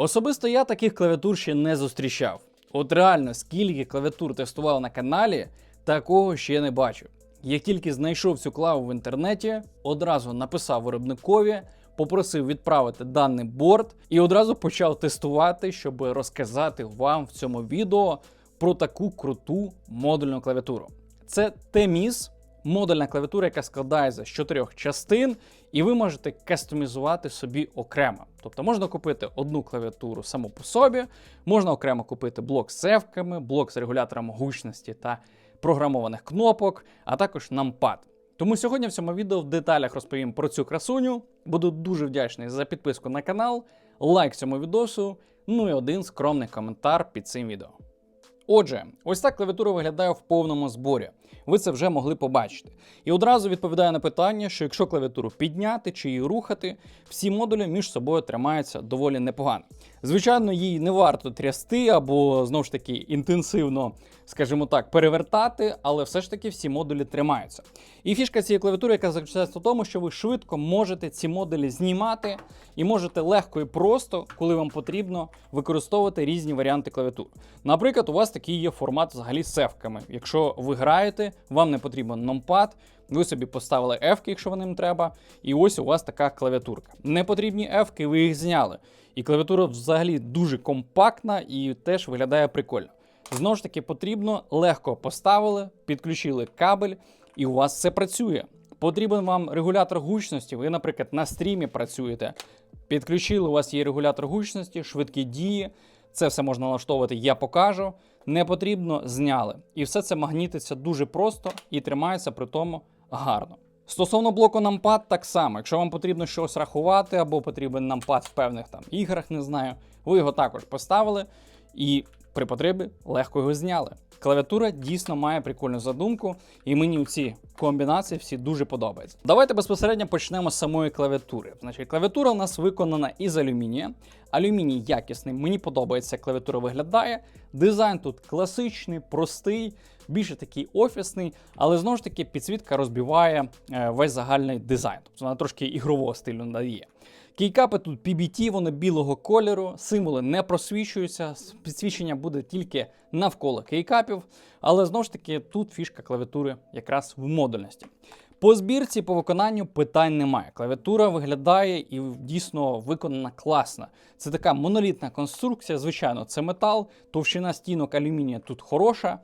Особисто я таких клавіатур ще не зустрічав. От реально, скільки клавіатур тестував на каналі, такого ще не бачив. Як тільки знайшов цю клаву в інтернеті, одразу написав виробникові, попросив відправити даний борт і одразу почав тестувати, щоб розказати вам в цьому відео про таку круту модульну клавіатуру. Це TMIS, модульна клавіатура, яка складається з чотирьох частин, і ви можете кастомізувати собі окремо. Тобто можна купити одну клавіатуру саму по собі, можна окремо купити блок з севками, блок з регулятором гучності та програмованих кнопок, а також нампад. Тому сьогодні в цьому відео в деталях розповім про цю красуню. Буду дуже вдячний за підписку на канал, лайк цьому відосу, ну і один скромний коментар під цим відео. Отже, ось так клавіатура виглядає в повному зборі. Ви це вже могли побачити. І одразу відповідаю на питання, що якщо клавіатуру підняти чи її рухати, всі модулі між собою тримаються доволі непогано. Звичайно, її не варто трясти або знову ж таки інтенсивно, скажімо так, перевертати, але все ж таки всі модулі тримаються. І фішка цієї клавіатури, яка заключається в тому, що ви швидко можете ці модулі знімати і можете легко і просто, коли вам потрібно, використовувати різні варіанти клавіатур. Наприклад, у вас такий є формат взагалі з севками. Якщо ви граєте, вам не потрібен номпад, ви собі поставили F, якщо вам треба, і ось у вас така клавіатурка. Не потрібні F, ви їх зняли. І клавіатура взагалі дуже компактна і теж виглядає прикольно. Знову ж таки, потрібно легко поставили, підключили кабель, і у вас все працює. Потрібен вам регулятор гучності. Ви, наприклад, на стрімі працюєте. Підключили, у вас є регулятор гучності, швидкі дії. Це все можна налаштовувати, я покажу. Не потрібно, зняли. І все це магнітиться дуже просто і тримається при тому гарно. Стосовно блоку нампад, так само. Якщо вам потрібно щось рахувати, або потрібен нампад в певних там іграх, не знаю, ви його також поставили і при потребі легко його зняли. Клавіатура дійсно має прикольну задумку, і мені ці комбінації всі дуже подобаються. Давайте безпосередньо почнемо з самої клавіатури. Значить, клавіатура у нас виконана із алюмінія. Алюміній якісний, мені подобається, як клавіатура виглядає. Дизайн тут класичний, простий, більше такий офісний, але знову ж таки підсвітка розбиває е, весь загальний дизайн. Тобто вона трошки ігрового стилю надає. Кейкапи тут PBT, вони білого кольору, символи не просвічуються, підсвічення буде тільки навколо кейкапів, але знову ж таки тут фішка клавіатури якраз в модульності. По збірці, по виконанню питань немає. Клавіатура виглядає і дійсно виконана класно. Це така монолітна конструкція, звичайно, це метал, товщина стінок алюмінія тут хороша,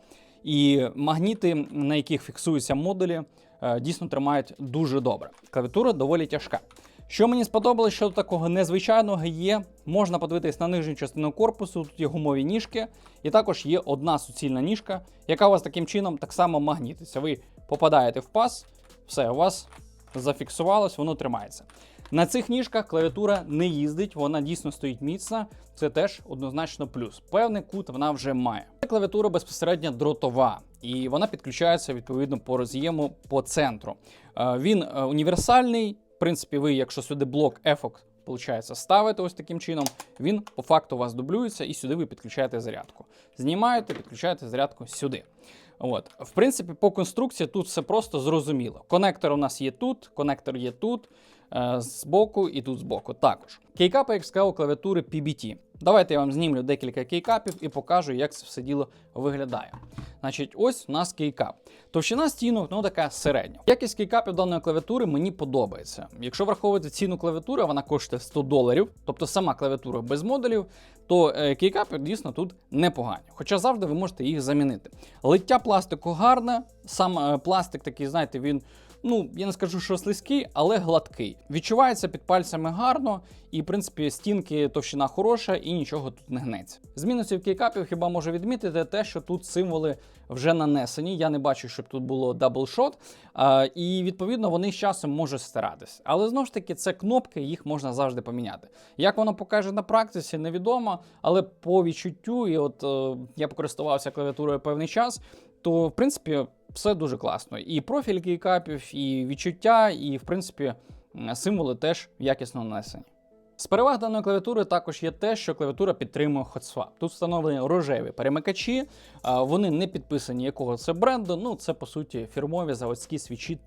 і магніти, на яких фіксуються модулі, е, дійсно тримають дуже добре. Клавіатура доволі тяжка. Що мені сподобалось, що такого незвичайного є, можна подивитись на нижню частину корпусу, тут є гумові ніжки, і також є одна суцільна ніжка, яка у вас таким чином так само магнітиться. Ви попадаєте в пас, все, у вас зафіксувалось, воно тримається. На цих ніжках клавіатура не їздить, вона дійсно стоїть міцна. Це теж однозначно плюс. Певний кут вона вже має. Клавіатура безпосередньо дротова, і вона підключається відповідно по роз'єму по центру. Е, Він е, універсальний. Принципі, ви, якщо сюди блок EFOC, Получається, ставите ось таким чином, він по факту у вас дублюється, і сюди ви підключаєте зарядку. Знімаєте, підключаєте зарядку сюди. От. В принципі, по конструкції тут все просто зрозуміло. Конектор у нас є тут, конектор є тут, збоку і тут збоку також. Кейкапи, як сказав, клавіатури PBT. Давайте я вам знімлю декілька кейкапів і покажу, як це все діло виглядає. Значить, ось у нас кейкап. Товщина стінок, ну така середня. Якість кейкапів даної клавіатури мені подобається. Якщо враховувати ціну клавіатури, вона коштує 100 доларів, тобто сама клавіатура без модулів, то е, кейкапи дійсно тут непогані. Хоча завжди ви можете їх замінити. Лиття пластику гарне, сам е, пластик такий, знаєте, він. Ну, я не скажу, що слизький, але гладкий. Відчувається під пальцями гарно, і, в принципі, стінки товщина хороша і нічого тут не гнеться. З мінусів кейкапів хіба можу відмітити те, що тут символи вже нанесені. Я не бачу, щоб тут було даблшот. І відповідно вони з часом можуть стиратись. Але знову ж таки, це кнопки, їх можна завжди поміняти. Як воно покаже на практиці, невідомо, але по відчуттю, і от е, я покористувався клавіатурою певний час, то в принципі все дуже класно. І профіль кейкапів, і відчуття, і в принципі символи теж якісно нанесені. З переваг даної клавіатури також є те, що клавіатура підтримує HotSwap. Тут встановлені рожеві перемикачі, вони не підписані якого це бренду. Ну це по суті фірмові заводські свічі.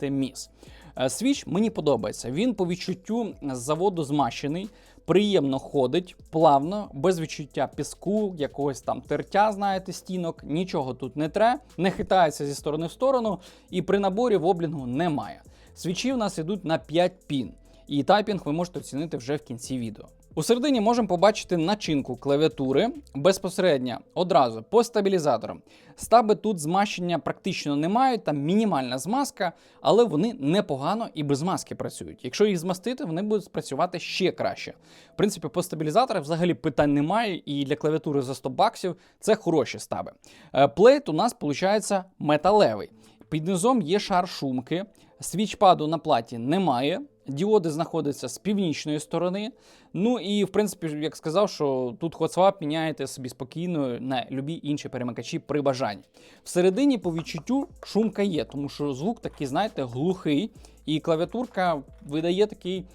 Е, Свіч мені подобається. Він по відчуттю з заводу змащений, приємно ходить, плавно, без відчуття піску, якогось там тертя, знаєте, стінок, нічого тут не тре, не хитається зі сторони в сторону, і при наборі воблінгу немає. Свічі в нас йдуть на 5 пін, і тайпінг ви можете оцінити вже в кінці відео. У середині можемо побачити начинку клавіатури безпосередньо одразу по стабілізаторам. Стаби тут змащення практично не мають, там мінімальна змазка, але вони непогано і без маски працюють. Якщо їх змастити, вони будуть спрацювати ще краще. В принципі, по стабілізаторах взагалі питань немає, і для клавіатури за 100 баксів це хороші стаби. Е, Плейт у нас виходить металевий. Під низом є шар шумки, свічпаду на платі немає. Діоди знаходяться з північної сторони. Ну і в принципі, як сказав, що тут хотсвап міняєте собі спокійно на любі інші перемикачі при бажанні. Всередині по відчуттю шумка є, тому що звук такий, знаєте, глухий, і клавіатурка видає такий.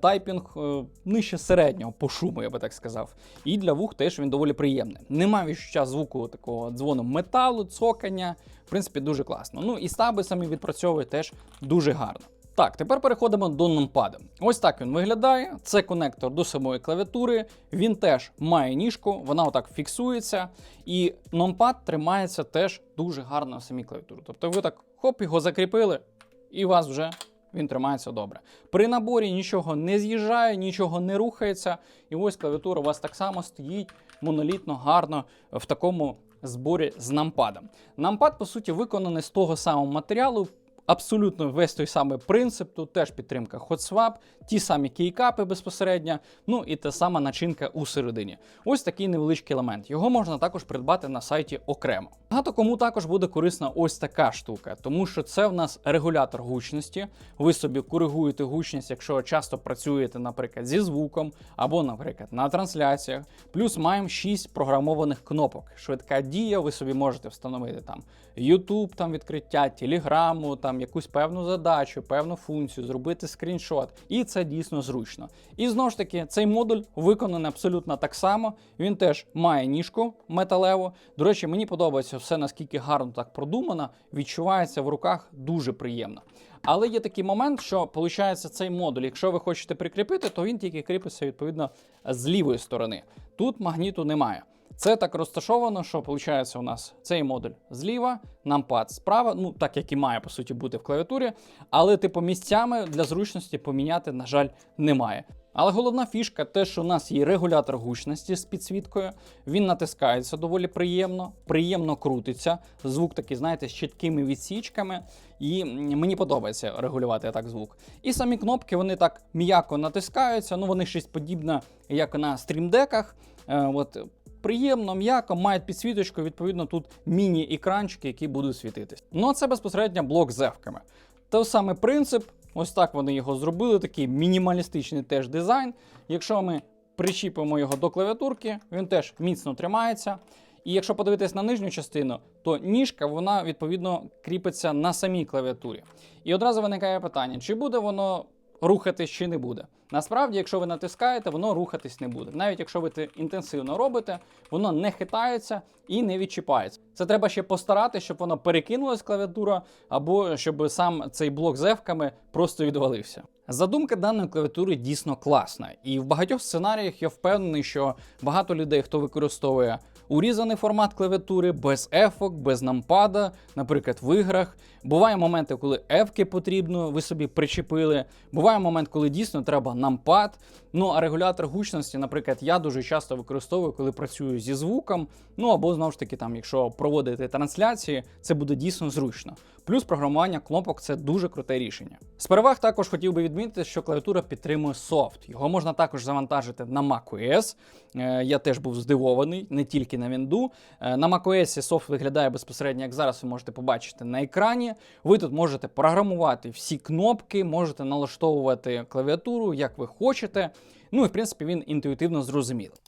Тайпінг е, нижче середнього по шуму, я би так сказав. І для вух теж він доволі приємний. Нема відчуття звуку такого дзвону металу, цокання. В принципі, дуже класно. Ну і стаби самі відпрацьовують теж дуже гарно. Так, тепер переходимо до нумпада. Ось так він виглядає. Це конектор до самої клавіатури. Він теж має ніжку, вона отак фіксується, і нумпад тримається теж дуже гарно на самій клавіатурі. Тобто ви так хоп, його закріпили, і у вас вже він тримається добре. При наборі нічого не з'їжджає, нічого не рухається. І ось клавіатура у вас так само стоїть монолітно, гарно в такому зборі з нампадом. Нампад, по суті, виконаний з того самого матеріалу. Абсолютно весь той самий принцип, тут теж підтримка HotSwap, ті самі кейкапи безпосередньо, ну і та сама начинка у середині. Ось такий невеличкий елемент. Його можна також придбати на сайті окремо. Багато кому також буде корисна ось така штука, тому що це в нас регулятор гучності. Ви собі коригуєте гучність, якщо часто працюєте, наприклад, зі звуком або, наприклад, на трансляціях. Плюс маємо 6 програмованих кнопок. Швидка дія, ви собі можете встановити там YouTube, там відкриття, Телеграму, там якусь певну задачу, певну функцію, зробити скріншот. І це дійсно зручно. І знову ж таки, цей модуль виконаний абсолютно так само. Він теж має ніжку металеву. До речі, мені подобається все наскільки гарно так продумано, відчувається в руках дуже приємно. Але є такий момент, що виходить, цей модуль, якщо ви хочете прикріпити, то він тільки кріпиться відповідно з лівої сторони. Тут магніту немає. Це так розташовано, що виходить у нас цей модуль зліва, нампад справа, ну так як і має по суті бути в клавіатурі, але типу місцями для зручності поміняти, на жаль, немає. Але головна фішка те, що у нас є регулятор гучності з підсвіткою. Він натискається доволі приємно, приємно крутиться. Звук такий, знаєте, з чіткими відсічками. І мені подобається регулювати так звук. І самі кнопки вони так м'яко натискаються. Ну вони щось подібне, як на стрімдеках. Е, от Приємно, м'яко, мають підсвіточку, відповідно, тут міні-екранчики, які будуть світитись. Ну а це безпосередньо блок з ефками. Той самий принцип, ось так вони його зробили, такий мінімалістичний теж дизайн. Якщо ми причіпимо його до клавіатурки, він теж міцно тримається. І якщо подивитись на нижню частину, то ніжка вона відповідно кріпиться на самій клавіатурі. І одразу виникає питання, чи буде воно рухатись, чи не буде. Насправді, якщо ви натискаєте, воно рухатись не буде. Навіть якщо ви це інтенсивно робите, воно не хитається і не відчіпається. Це треба ще постаратися, щоб воно перекинулась клавіатура, або щоб сам цей блок з ефками просто відвалився. Задумка даної клавіатури дійсно класна, і в багатьох сценаріях я впевнений, що багато людей, хто використовує урізаний формат клавіатури без ефок, без нампада, наприклад, в іграх. Буває моменти, коли ефки потрібно, ви собі причепили. Буває момент, коли дійсно треба нампад. Ну а регулятор гучності, наприклад, я дуже часто використовую, коли працюю зі звуком. Ну або знову ж таки, там, якщо проводити трансляції, це буде дійсно зручно. Плюс програмування кнопок це дуже круте рішення. З переваг також хотів би відмітити, що клавіатура підтримує софт. Його можна також завантажити на macOS. Е, Я теж був здивований, не тільки на Вінду. Е, На macOS софт виглядає безпосередньо, як зараз ви можете побачити на екрані. Ви тут можете програмувати всі кнопки, можете налаштовувати клавіатуру, як ви хочете. Ну і в принципі він інтуїтивно зрозумілий.